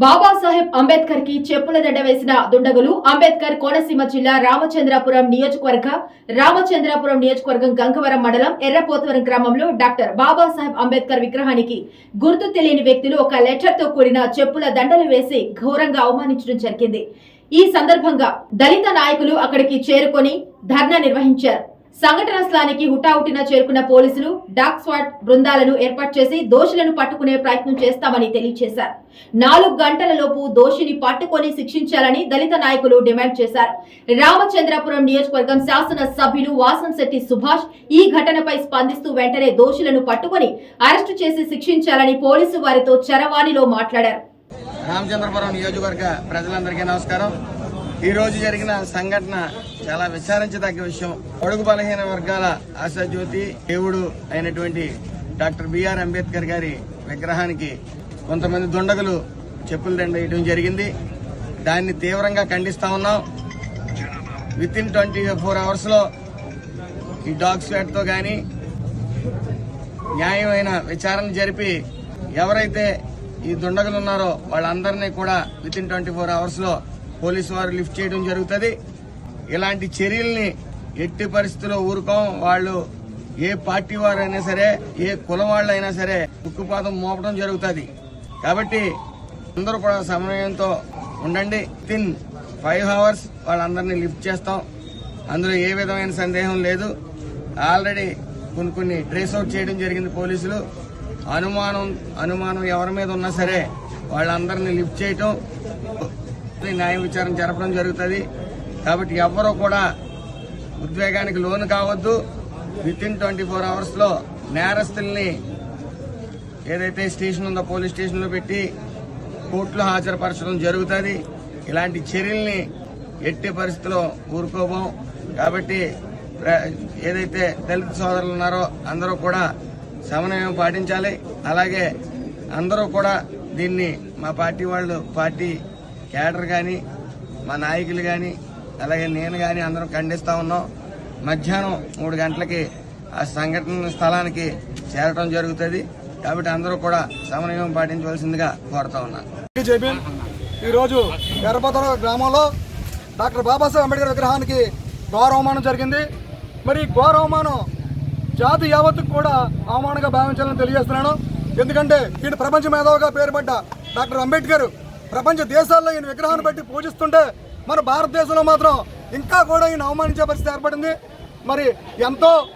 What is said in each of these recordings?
బాబాసాహెబ్ అంబేద్కర్కి చెప్పుల దండ వేసిన దుండగులు అంబేద్కర్ కోనసీమ జిల్లా రామచంద్రాపురం నియోజకవర్గ రామచంద్రాపురం నియోజకవర్గం గంగవరం మండలం ఎర్రపోతవరం గ్రామంలో డాక్టర్ బాబాసాహెబ్ అంబేద్కర్ విగ్రహానికి గుర్తు తెలియని వ్యక్తులు ఒక లెటర్తో కూడిన చెప్పుల దండలు వేసి ఘోరంగా అవమానించడం జరిగింది. ఈ సందర్భంగా దళిత నాయకులు అక్కడికి చేరుకొని ధర్నా నిర్వహించారు. సంఘటన స్థలానికి హుటాహుటిన చేరుకున్న పోలీసులు డాగ్ స్వాట్ బృందాలను ఏర్పాటు చేసి దోషులను పట్టుకునే ప్రయత్నం చేస్తామని తెలియజేశారు. నాలుగు గంటల లోపు దోషిని పట్టుకొని శిక్షించాలని దళిత నాయకులు డిమాండ్ చేశారు. రామచంద్రపురం నియోజకవర్గం శాసన సభ్యులు వాసంశెట్టి సుభాష్ ఈ ఘటనపై స్పందిస్తూ వెంటనే దోషులను పట్టుకొని అరెస్టు చేసి శిక్షించాలని పోలీసు వారితో చరవాణిలో మాట్లాడారు. రామచంద్రపురం నియోజకవర్గ ప్రజలందరికీ నమస్కారం. ఈ రోజు జరిగిన సంఘటన చాలా విచారించదగ్గ విషయం. అడుగు బలహీన వర్గాల ఆశాజ్యోతి దేవుడు అయినటువంటి డాక్టర్ బిఆర్ అంబేద్కర్ గారి విగ్రహానికి కొంతమంది దుండగులు చెప్పులు దండ వేయడం జరిగింది. దాన్ని తీవ్రంగా ఖండిస్తా ఉన్నాం. విత్ ఇన్ ట్వంటీ ఫోర్ అవర్స్లో ఈ డాగ్ స్వాట్తో కానీ న్యాయమైన విచారణ జరిపి ఎవరైతే ఈ దుండగులు ఉన్నారో వాళ్ళందరినీ కూడా విత్ ఇన్ ట్వంటీ ఫోర్ అవర్స్లో పోలీసు వారు లిఫ్ట్ చేయడం జరుగుతుంది. ఇలాంటి చర్యల్ని ఎట్టి పరిస్థితుల్లో ఊరుకోం. వాళ్ళు ఏ పార్టీ వారైనా సరే ఏ కులం వాళ్ళైనా సరే ఉక్కుపాదం మోపడం జరుగుతుంది. కాబట్టి అందరూ కూడా సమన్వయంతో ఉండండి. తిన్ ఫైవ్ అవర్స్ వాళ్ళందరినీ లిఫ్ట్ చేస్తాం. అందులో ఏ విధమైన సందేహం లేదు. ఆల్రెడీ కొన్ని కొన్ని ట్రేస్ అవుట్ చేయడం జరిగింది పోలీసులు. అనుమానం అనుమానం ఎవరి మీద ఉన్నా సరే వాళ్ళందరినీ లిఫ్ట్ చేయటం. న్యాయ విచారణ జరపడం జరుగుతుంది. కాబట్టి ఎవ్వరూ కూడా ఉద్వేగానికి లోను కావద్దు. విత్ ఇన్ ట్వంటీ ఫోర్ అవర్స్లో నేరస్తుల్ని ఏదైతే స్టేషన్ ఉందో పోలీస్ స్టేషన్లో పెట్టి కోర్టులో హాజరుపరచడం జరుగుతుంది. ఇలాంటి చర్యల్ని ఎట్టి పరిస్థితుల్లో ఊరుకోబోం. కాబట్టి ఏదైతే దళిత సోదరులు ఉన్నారో అందరూ కూడా సమన్వయం పాటించాలి. అలాగే అందరూ కూడా దీన్ని మా పార్టీ వాళ్ళు పార్టీ క్యాడర్ కానీ మా నాయకులు కానీ అలాగే నేను కానీ అందరం ఖండిస్తూ ఉన్నాం. మధ్యాహ్నం మూడు గంటలకి ఆ సంఘటన స్థలానికి చేరటం జరుగుతుంది. కాబట్టి అందరూ కూడా సమన్వయం పాటించవలసిందిగా కోరుతా ఉన్నాను. జేబీ ఈరోజు ఎర్రపతర గ్రామంలో డాక్టర్ బాబాసాహెబ్ అంబేద్కర్ విగ్రహానికి ఘోర అవమానం జరిగింది. మరి ఘోర అవమానం జాతి యావత్తుకు కూడా అవమానంగా భావించాలని తెలియజేస్తున్నాను. ఎందుకంటే ఈయన ప్రపంచ మేధావుగా పేరుపడ్డ డాక్టర్ అంబేద్కర్ ప్రపంచ దేశాల్లో ఈయన విగ్రహాన్ని బట్టి పూజిస్తుంటే మన భారతదేశంలో మాత్రం ఇంకా కూడా ఈయన అవమానించే పరిస్థితి ఏర్పడింది. మరి ఎంతో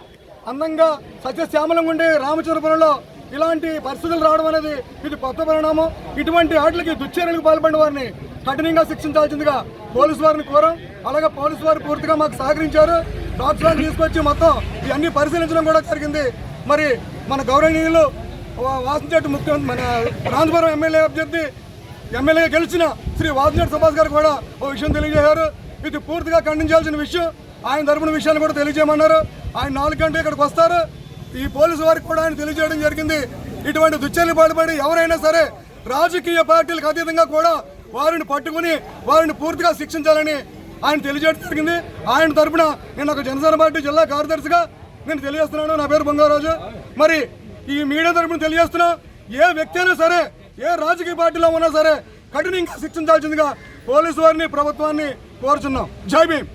అందంగా సత్యశ్యామలంగా ఉండే రామచంద్రపురంలో ఇలాంటి పరిస్థితులు రావడం అనేది ఇది కొత్త పరిణామం. ఇటువంటి వాటికి దుశ్చర్యలకు పాల్పడిన వారిని కఠినంగా శిక్షించాల్సిందిగా పోలీసు వారిని కోరాం. అలాగే పోలీసు వారు పూర్తిగా మాకు సహకరించారు. డాక్టర్లను తీసుకొచ్చి మొత్తం ఇవన్నీ పరిశీలించడం కూడా జరిగింది. మరి మన గౌరవనీయులు వా- వాసంచెట్టు ముఖ్యమంత్రి మన రాంధపురం ఎమ్మెల్యే అభ్యర్థి ఎమ్మెల్యే గెలిచిన శ్రీ వాసంచెట్టు సుభాష్ గారు కూడా ఓ విషయం తెలియజేశారు. ఇది పూర్తిగా ఖండించాల్సిన విషయం. ఆయన తరపున విషయాన్ని కూడా తెలియజేయమన్నారు. ఆయన నాలుగు గంటలు ఇక్కడికి వస్తారు. ఈ పోలీసు వారికి కూడా ఆయన తెలియజేయడం జరిగింది. ఇటువంటి దుశ్చర్యలు పాల్పడి ఎవరైనా సరే రాజకీయ పార్టీలకు అతీతంగా కూడా వారిని పట్టుకుని వారిని పూర్తిగా శిక్షించాలని ఆయన తెలియజేయడం జరిగింది. ఆయన తరపున నేను ఒక జనసేన పార్టీ జిల్లా కార్యదర్శిగా నేను తెలియజేస్తున్నాను. నా పేరు బొంగారాజు. మరి ఈ మీడియా తరపున తెలియజేస్తున్నా ఏ వ్యక్తి అయినా సరే ఏ రాజకీయ పార్టీలో ఉన్నా సరే కఠినంగా శిక్షించాల్సిందిగా పోలీసు వారిని ప్రభుత్వాన్ని కోరుచున్నాం. జై భీమ్.